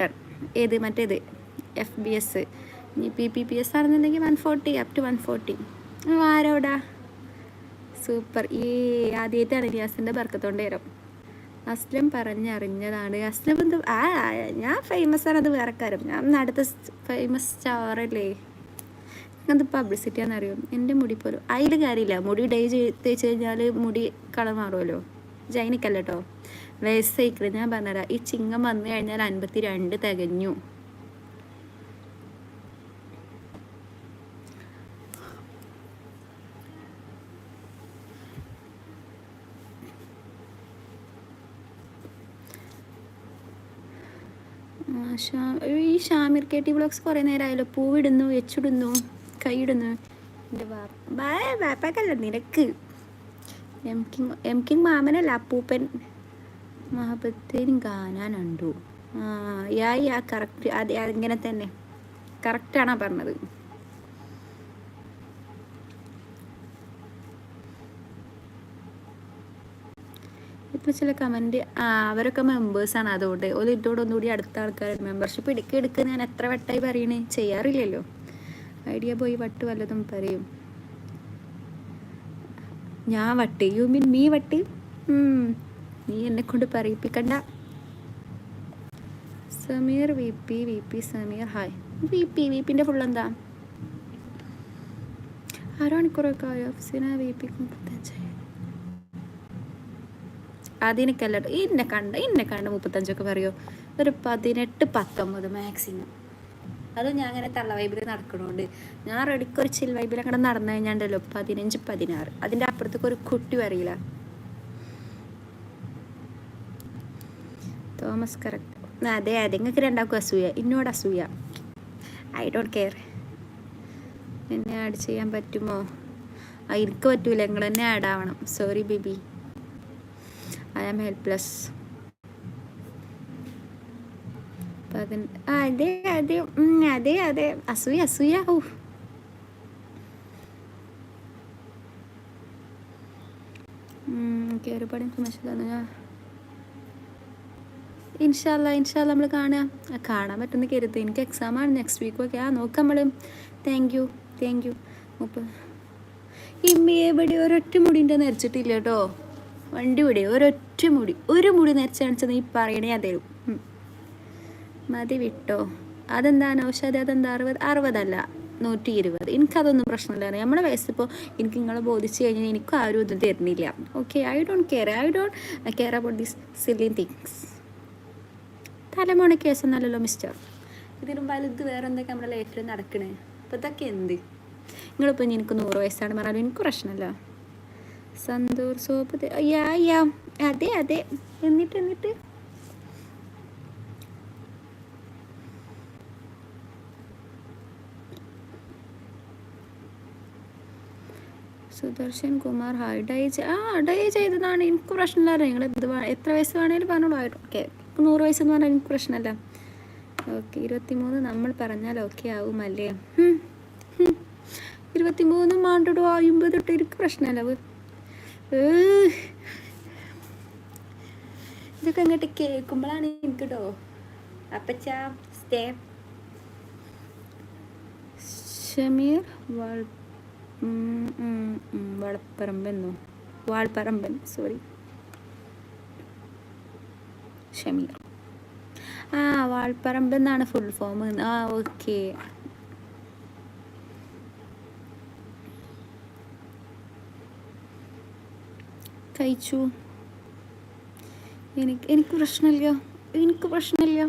Button ഏത് മറ്റേത്? F B S ഇനി പി പി പി എസ് ആണെന്നുണ്ടെങ്കിൽ one forty up to one forty ആരോടാ? സൂപ്പർ ഈ ആദ്യമായിട്ടാണ് നിയാസിന്റെ ബർക്കത്തോണ്ട് വരും. അസ്ലം പറഞ്ഞറിഞ്ഞതാണ്. അസ്ലം എന്ത് ആ ഞാൻ ഫേമസ് ആണ് അത് വേറെ കാര്യം. ഞാൻ അടുത്ത ഫേമസ് സ്റ്റാറല്ലേ അത് പബ്ലിസിറ്റി ആണെന്നറിയും? എന്റെ മുടി പോലും. അതിൽ കാര്യമില്ല. മുടി ഡൈ തേച്ച് കഴിഞ്ഞാൽ മുടി കളർ മാറുമല്ലോ. ജൈനിക്കല്ല വയസ്സേക്കില്ല ഞാൻ പറഞ്ഞുതരാം ഈ ചിങ്ങം വന്നു കഴിഞ്ഞാൽ അൻപത്തി രണ്ട് തികഞ്ഞു ഈ ഷാമിർ കെ ടി ബ്ലോഗ്സ് കുറേ നേരമായല്ലോ പൂവിടുന്നു വെച്ചിടുന്നു കൈയിടുന്നു. എന്റെ വാപ്പാക്കല്ല നിനക്ക്. എം കിങ് എം കിങ് മാമനല്ല അപ്പൂപ്പൻ. മഹബത്തേനും കാണാനുണ്ടു. യാ യാ കറക്റ്റ് അത് ഇങ്ങനെ തന്നെ. കറക്റ്റാണാ പറഞ്ഞത്. ഇപ്പൊ ചില കമന്റ് ആ അവരൊക്കെ മെമ്പേഴ്സാണ് അതുകൊണ്ട് ഒരു ഇതോടെ ഒന്നുകൂടി അടുത്ത ആൾക്കാർ മെമ്പർഷിപ്പ് എടുക്ക എടുക്കുക ഞാൻ എത്ര വട്ടായി പറയണേ? ചെയ്യാറില്ലല്ലോ. ഐഡിയ പോയി വട്ട് വല്ലതും പറയും. ഞാൻ വട്ട് യു മീൻ മീ വട്ട്? നീ എന്നെ കൊണ്ട് പറയിപ്പിക്കണ്ട. Sameer V P V P Sameer hi. V P V പിന്റെ ഫുൾ എന്താ? അരമണിക്കൂറൊക്കെ ആയോ? സിന വി പി മുപ്പത്തഞ്ചായി. ഇന്നെ കണ്ട ഇന്നെ കണ്ട മുപ്പത്തഞ്ചൊക്കെ പറയോ? ഒരു പതിനെട്ട് പത്തൊമ്പത് മാക്സിമം അതും ഞാൻ അങ്ങനെ തള്ള വൈബിൽ നടക്കണോണ്ട്. ഞാൻ റെഡിക്ക് ഒരു ചിൽ വൈബിൽ അങ്ങനെ നടന്നു കഴിഞ്ഞാണ്ടല്ലോ പതിനഞ്ച് പതിനാറ്. അതിന്റെ അപ്പുറത്തേക്ക് ഒരു കുട്ടി അറിയില്ല തോമസ് കറക്റ്റ് അതെ അതെ നിങ്ങൾക്ക് രണ്ടാക്കും അസൂയ. എന്നോട് അസൂയ. I don't care. എന്നെ ആഡ് ചെയ്യാൻ പറ്റുമോ? എനിക്ക് പറ്റൂല. നിങ്ങൾ തന്നെ ആഡ് ആവണം. Sorry baby. I am helpless. അതെ അതെ അതെ അതെ. അസൂയ അസൂയ. ഓ ഒരുപാട് ഇൻഫർമേഷൻ തന്നു. ഇൻഷാല്ല ഇൻഷാല്ല നമ്മൾ കാണുക കാണാൻ പറ്റുന്ന കരുത്ത് എനിക്ക് എക്സാമാണ് നെക്സ്റ്റ് വീക്കൊക്കെ ആ നോക്കാം നമ്മൾ താങ്ക് യു താങ്ക് യു മുപ്പ ഇമ്മി എവിടെ? ഒരൊറ്റ മുടിന്റെ നരച്ചിട്ടില്ല കേട്ടോ. വണ്ടി വിടെ. ഒരൊറ്റ മുടി. ഒരു മുടി നരച്ച് കാണിച്ചത് ഈ പറയണേ ഞാൻ. മതി വിട്ടോ. അതെന്താ? നൗഷാദ് അതെന്താ? അറുപത് അറുപതല്ല. നൂറ്റി ഇരുപത്. എനിക്കതൊന്നും പ്രശ്നമില്ല. നമ്മുടെ വയസ്സിപ്പോൾ എനിക്ക് നിങ്ങളെ ബോധിച്ച് കഴിഞ്ഞാൽ എനിക്കും ആരും ഒന്നും തരുന്നില്ല. Okay I don't care I don't care about these silly things തലമുണ കേസൊന്നല്ലല്ലോ മിസ്റ്റർ. ഇതിലും വലുത് വേറെ എന്തൊക്കെ നമ്മുടെ ലൈഫിൽ നടക്കണേ? അപ്പോൾ ഇതൊക്കെ എന്ത്? നിങ്ങളിപ്പോൾ ഇനി എനിക്ക് നൂറ് വയസ്സാണ് പറഞ്ഞാലും എനിക്ക് പ്രശ്നമല്ലോ. സന്തൂർ സോപ്പ് യാ യാ അതെ അതെ. എന്നിട്ട് എന്നിട്ട്? സുദർശൻ കുമാർ ഹായ് ഡൈ ആ ഡൈ ചെയ്തതാണ്. എനിക്ക് പ്രശ്നമില്ല നിങ്ങൾ എന്ത് എത്ര വയസ്സ് വേണേലും പറഞ്ഞോളൂ. ഓക്കെ. നൂറ് വയസ്സെന്ന് പറഞ്ഞാൽ എനിക്ക് പ്രശ്നമല്ല ഓക്കെ ഇരുപത്തിമൂന്ന് നമ്മൾ പറഞ്ഞാൽ ഓക്കെ ആവുമല്ലേ? അല്ലേ ഹും. ഇരുപത്തിമൂന്ന് മാണ്ടോട് അമ്പത് തൊട്ട് എനിക്ക് പ്രശ്നമല്ല ഇതൊക്കെ അങ്ങോട്ട് കേൾക്കുമ്പോഴാണ് എനിക്ക് കേട്ടോ അപ്പച്ചാ സ്റ്റേ. ഷമീർ വാൾ വളപ്പറമ്പെന്നോ? വാൾപ്പറമ്പൻ സോറി. ഷമീർ ആ വാൾപ്പറമ്പ് എന്നാണ് ഫുൾ ഫോം ആ ഓക്കെ കഴിച്ചു. എനിക്ക് എനിക്ക് പ്രശ്നമില്ല. എനിക്ക് പ്രശ്നമില്ല.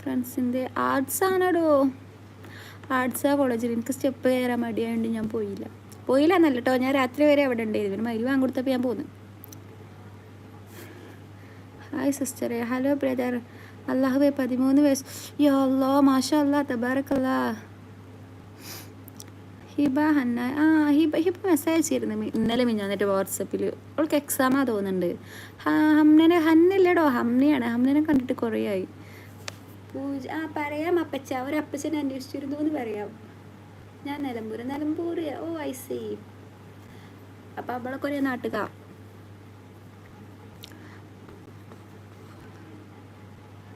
ഫ്രണ്ട്സിന്റെ ആർട്സ് ആണടോ. ആർട്സ് ആ കോളേജിൽ എനിക്ക് സ്റ്റെപ്പ് കയറാൻ മടിയായതുകൊണ്ട് ഞാൻ പോയില്ല. പോയില്ല എന്നല്ല ഞാൻ രാത്രി വരെ അവിടെ ഉണ്ടായിരുന്നു. പിന്നെ മരുവാൻ കൊടുത്തപ്പോൾ ഞാൻ പോന്നു. ഹായ് സിസ്റ്ററെ ഹലോ ബ്രദർ അള്ളാഹുബെ പതിമൂന്ന് വയസ്സ് യോ അല്ലോ മാഷാ അല്ലാ തബാറക്കല്ല ഹിബ ഹന്ന ആ ഹിബ ഹിബ മെസ്സേജ് അയച്ചിരുന്നു ഇന്നലെ മിഞ്ഞാന്നിട്ട് വാട്സപ്പിൽ അവൾക്ക് എക്സാമാ തോന്നുന്നുണ്ട്. ഹാ ഹംനനെ ഹന്നല്ലേടോ ഹംനയാണ്. ഹംനനെ കണ്ടിട്ട് കുറേ ആയി. പൂജ ആ പറയാം അപ്പച്ച. ഒരു അപ്പച്ചനെ അന്വേഷിച്ചിരുന്നു എന്ന് പറയാം. ഞാൻ Nilambur Nilambur oh I see അപ്പം അവളെ കുറേ നാട്ടുകാർ